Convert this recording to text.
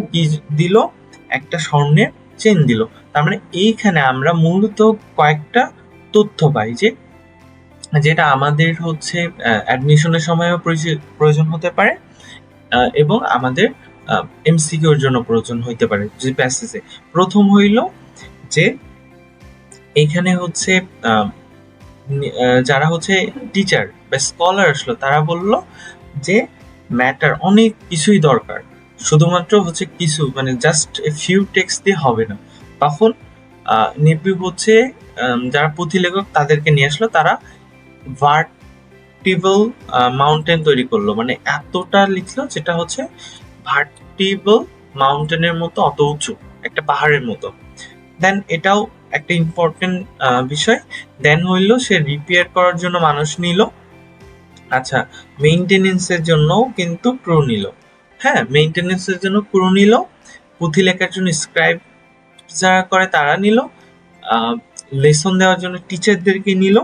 কি দিল? একটা স্বর্ণের চেন দিল। তার মানে এইখানে আমরা মূলত কয়েকটা তথ্য পাই যে, যেটা আমাদের হচ্ছে অ্যাডমিশনের সময়ও প্রয়োজ- প্রয়োজন হতে পারে এবং আমাদের এমসিকিউর জন্য প্রয়োজন হইতে পারে যে প্যাসেজে প্রথম হইল যে, এইখানে হচ্ছে যারা হচ্ছে টিচার বা স্কলার আসলো, তারা বলল যে ম্যাটার অনেক কিছুই দরকার। শুধুমাত্র হচ্ছে কিছু মানে জাস্ট এ ফিউ টেক্সট দিয়ে হবে না। তখন নেপিউ হচ্ছে যারা পুঁথিলেখক তাদেরকে নিয়ে আসলো, তারা ভার্টিবল মাউন্টেন তৈরি করল। মানে এতটা লিখলো যেটা হচ্ছে ভার্টিবল মাউন্টেনের মতো অত উঁচু, একটা পাহাড়ের মতো। দেন এটাও একটা ইম্পর্টেন্ট বিষয়। দেন হইল সে রিপেয়ার করার জন্য মানুষ নিল। আচ্ছা মেইনটেনেন্সের জন্যও কিন্তু ক্রু নিল। হ্যাঁ মেইনটেনেন্সের জন্য পুরো নিল, পুঁথি লেখার জন্য স্ক্রাইব যারা করে তারা নিল লেসন দেওয়ার জন্য টিচারদেরকে নিল।